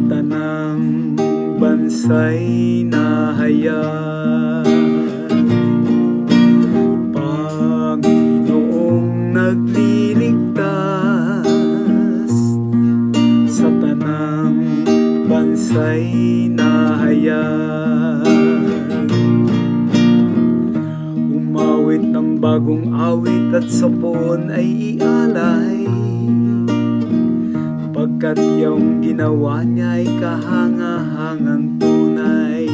tanang bansa'y nahayag. Panginoong nagliligtas sa tanang bansa'y nahayag. Umawit ng bagong awit at sa poon ay ialay Pagkat yung ginawa niya ay kahanga-hangang tunay.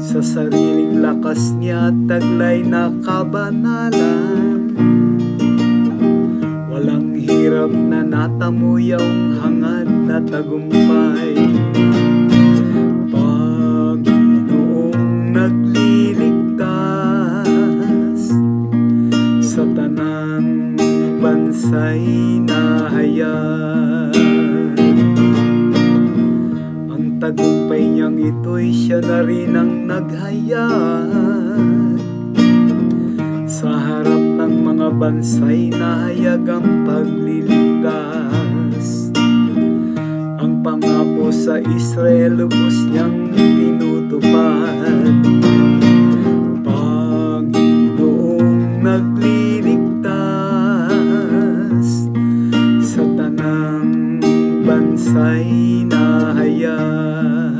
Sa sariling lakas niya at taglay na kabanalan Walang hirap na natamo hangad na tagumpay bansa'y nahayag Ang tagumpay niyang ito'y siya na rin ang naghayag Sa harap ng mga bansa'y nahayag ang pagliligtas Ang pangako sa Israel lubos niyang tinutupad bansa'y nahayag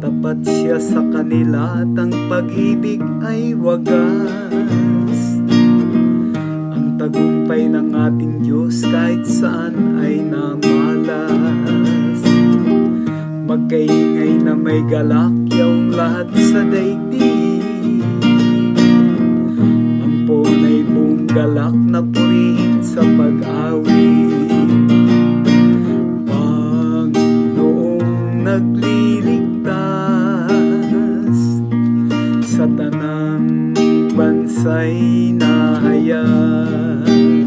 Tapat siya sa kanila at ang pag-ibig ay wagas. Ang tagumpay ng ating Diyos kahit saan ay namalas. Magkaingay na may galak yung lahat sa daigdig. Ang ponay buong galak na purihin sa pag-awit nagliligtas sa tanang bansay na hayag.